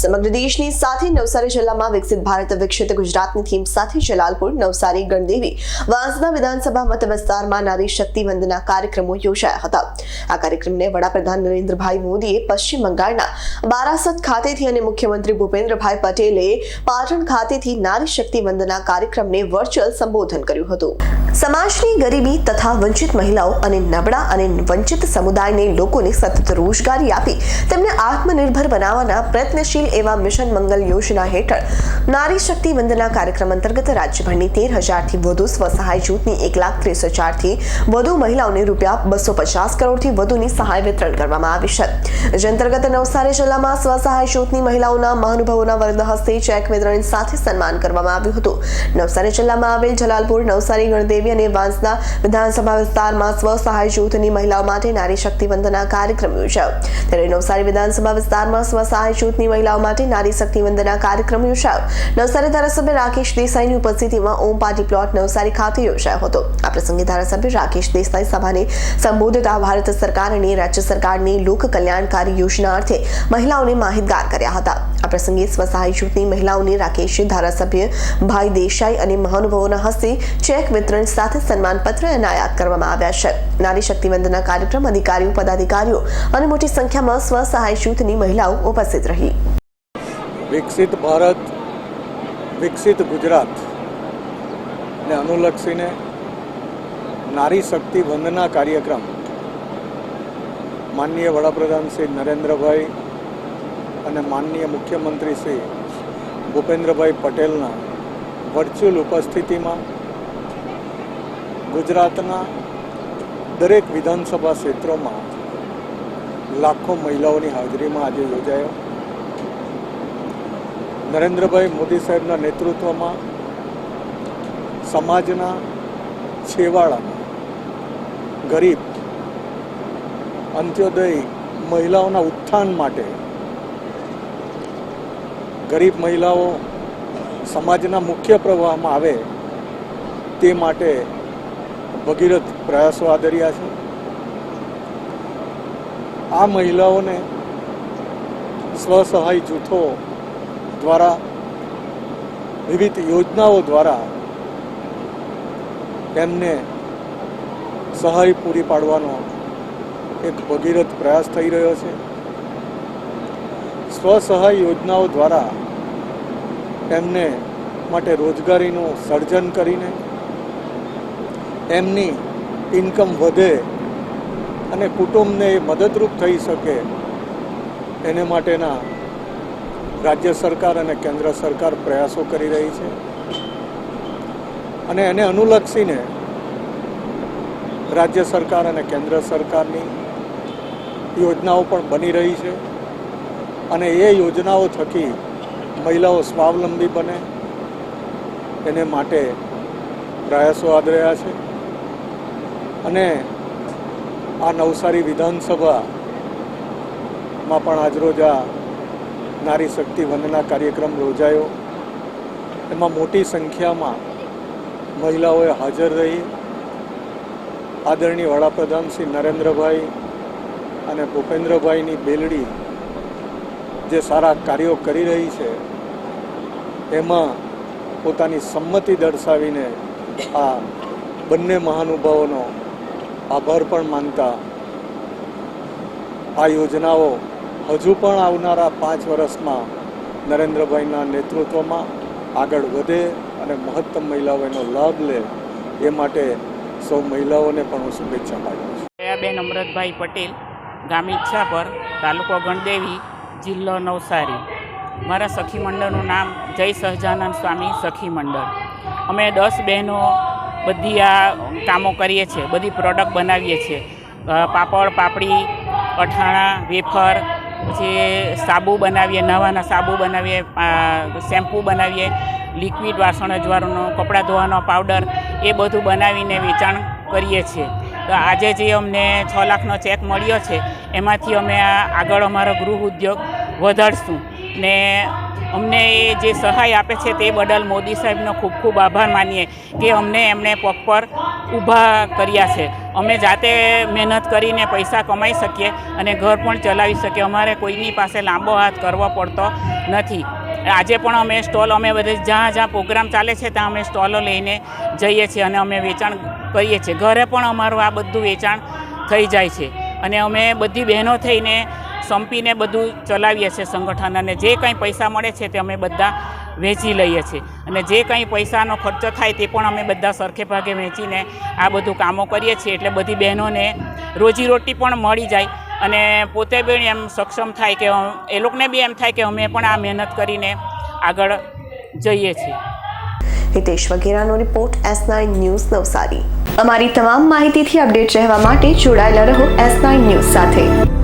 સમગ્ર દેશની સાથે નવસારી જિલ્લામાં વિકસિત ભારત વિકસિત ગુજરાતની થીમ સાથે જલાલપુર, નવસારી, ગણદેવી. વાંસદા વિધાનસભા મત વિસ્તારમાં નારી શક્તિ વંદના કાર્યક્રમો યોજાયા હતા. આ કાર્યક્રમને વડાપ્રધાન નરેન્દ્રભાઈ મોદીએ પશ્ચિમ બંગાળના બારાસત ખાતેથી અને મુખ્યમંત્રી ભૂપેન્દ્રભાઈ પટેલે પાટણ ખાતેથી નારી શક્તિ વંદના કાર્યક્રમને વર્ચ્યુઅલ સંબોધન કર્યું હતું. સમાજની ગરીબી તથા વંચિત મહિલાઓ અને નબળા અને વંચિત સમુદાયને લોકોને સતત રોજગારી આપી તેમને આત્મનિર્ભર બનાવવાના પ્રયત્નશીલ એવા મિશન મંગલ યોજના હેઠળ નારી શક્તિ વંદના કાર્યક્રમ અંતર્ગત રાજ્યભરની તેર હજારથી વધુ સ્વસહાય જૂથની એક લાખ ત્રીસ હજારથી વધુ મહિલાઓને રૂપિયા બસો પચાસ કરોડથી વધુની સહાય વિતરણ કરવામાં આવી છે. જે અંતર્ગત નવસારી જિલ્લામાં સ્વસહાય જૂથની મહિલાઓના મહાનુભાવોના વર્ગ હસ્તે ચેક વિતરણ સાથે સન્માન કરવામાં આવ્યું હતું. નવસારી જિલ્લામાં આવેલ જલાલપુર, નવસારી, ગણદેવી અને વાંસદા વિધાનસભા વિસ્તારમાં સ્વસહાય જૂથની મહિલાઓ માટે નારી શક્તિ વંદના કાર્યક્રમ યોજાયો. ત્યારે નવસારી વિધાનસભા વિસ્તારમાં સ્વસહાય જૂથની મહિલાઓ માટે નારી શક્તિ વંદના કાર્યક્રમ યોજાયો. નવસારી ધારાસભ્ય રાકેશ દેસાઈની ઉપસ્થિતિમાં ઓમ પાર્ટી પ્લોટ નવસારી ખાતે યોજાયો હતો. આ પ્રસંગે ધારાસભ્ય રાકેશ દેસાઈ સભાને સંબોધતા ભારત સરકાર અને રાજ્ય સરકારની લોક કલ્યાણકારી યોજના અર્થે મહિલાઓને માહિતગાર કર્યા હતા. આ પ્રસંગે સ્વસહાય જૂથની મહિલાઓને રાકેશ ધારાસભ્ય ભાઈ દેસાઈ અને મહાનુભાવોના હસ્તે ચેક વિતરણ સાથે સન્માનપત્ર એનાયત કરવામાં આવ્યા છે. નારી શક્તિ વંદના કાર્યક્રમ અધિકારીઓ, પદાધિકારીઓ અને મોટી સંખ્યામાં સ્વસહાય જૂથની મહિલાઓ ઉપસ્થિત રહી. વિકસિત ભારત, વિકસિત ગુજરાત ને અનુલક્ષીને નારી શક્તિ વંદના કાર્યક્રમ માનનીય વડાપ્રધાન શ્રી નરેન્દ્રભાઈ અને માનનીય મુખ્યમંત્રી શ્રી ભૂપેન્દ્રભાઈ પટેલના વર્ચ્યુઅલ ઉપસ્થિતિમાં ગુજરાતના દરેક વિધાનસભા ક્ષેત્રોમાં લાખો મહિલાઓની હાજરીમાં આજે યોજાયો. નરેન્દ્રભાઈ મોદી સાહેબના નેતૃત્વમાં સમાજના છેવાડાના ગરીબ, અંત્યોદય મહિલાઓના ઉત્થાન માટે ગરીબ મહિલાઓ સમાજના મુખ્ય પ્રવાહમાં આવે તે માટે ભગીરથ પ્રયાસો આદર્યા છે. આ મહિલાઓને સ્વસહાય જૂથો દ્વારા, વિવિધ યોજનાઓ દ્વારા એમને સહાય પૂરી પાડવાનો એક ભગીરથ પ્રયાસ થઈ રહ્યો છે. સ્વસહાય યોજનાઓ દ્વારા એમને માટે રોજગારીનું સર્જન કરીને એમની ઇન્કમ વધે અને કુટુંબને મદદરૂપ થઈ શકે, એને માટેના રાજ્ય સરકાર અને કેન્દ્ર સરકાર પ્રયાસો કરી રહી છે. અને એને અનુલક્ષીને રાજ્ય સરકાર અને કેન્દ્ર સરકારની યોજનાઓ પણ બની રહી છે. અને એ યોજનાઓ થકી મહિલાઓ સ્વાવલંબી બને. એને માટે પ્રયાસો આદર્યા છે. અને આ નવસારી વિધાનસભામાં પણ આજરોજ આ નારી શક્તિ વંદના કાર્યક્રમ યોજાયો. એમાં મોટી સંખ્યામાં મહિલાઓએ હાજર રહી. આદરણીય વડાપ્રધાન શ્રી નરેન્દ્રભાઈ અને ભૂપેન્દ્રભાઈની બેલડી જે સારા કાર્યો કરી રહી છે, એમાં પોતાની સંમતિ દર્શાવીને આ બંને મહાનુભાવોનો આભાર પણ માનતા આ યોજનાઓ હજુ પણ આવનારા પાંચ વર્ષમાં નરેન્દ્રભાઈના નેતૃત્વમાં આગળ વધે અને મહત્તમ મહિલાઓ એનો લાભ લે એ માટે સૌ મહિલાઓને પણ હું શુભેચ્છા પાઠવું છું. દયાબેન અમરતભાઈ પટેલ, ગામ ઈચ્છાપર તાલુકો ગણદેવી, જિલ્લો નવસારી. મારા સખી મંડળનું નામ જય સહજાનંદ સ્વામી સખી મંડળ. અમે દસ બહેનો બધી આ કામો કરીએ છીએ, બધી પ્રોડક્ટ બનાવીએ છીએ. પાપડ, પાપડી અઠાણા વેફર પછી સાબુ બનાવીએ, નવાના સાબુ બનાવીએ શેમ્પૂ બનાવીએ, લિક્વિડ વાસણ, અજવાળનો, કપડાં ધોવાનો પાવડર, એ બધું બનાવીને વેચાણ કરીએ છીએ. તો આજે જે અમને છ લાખનો ચેક મળ્યો છે, એમાંથી અમે આગળ અમારો ગૃહ ઉદ્યોગ વધારશું. ને અમને એ જે સહાય આપે છે તે બદલ મોદી સાહેબનો ખૂબ ખૂબ આભાર માનીએ કે અમને એમણે પગ પર ઊભા કર્યા છે. અમે જાતે મહેનત કરીને પૈસા કમાઈ શકીએ અને ઘર પણ ચલાવી શકીએ. અમારે કોઈની પાસે લાંબો હાથ કરવો પડતો નથી. આજે પણ અમે સ્ટોલ, અમે બધે જ્યાં જ્યાં પ્રોગ્રામ ચાલે છે ત્યાં અમે સ્ટોલો લઈને જઈએ છીએ અને અમે વેચાણ કરીએ છીએ. ઘરે પણ અમારું આ બધું વેચાણ થઈ જાય છે અને અમે બધી બહેનો થઈને સંપીને બધું ચલાવીએ છીએ સંગઠન અને જે કંઈ પૈસા મળે છે તે અમે બધા વેચી લઈએ છીએ. અને જે કંઈ પૈસાનો ખર્ચો થાય તે પણ અમે બધા સરખે ભાગે વેચીને આ બધું કામો કરીએ છીએ. એટલે બધી બહેનોને રોજીરોટી પણ મળી જાય. અને પોતે બી એમ સક્ષમ થાય કે એ લોકોને બી એમ થાય કે અમે પણ આ મહેનત કરીને આગળ જઈએ છીએ. હિતેશ વગેરેનો report S nine news Navsari. અમારી તમામ માહિતીથી અપડેટ રહેવા માટે જોડાયેલા રહો એસ નાઇન ન્યૂઝ સાથે.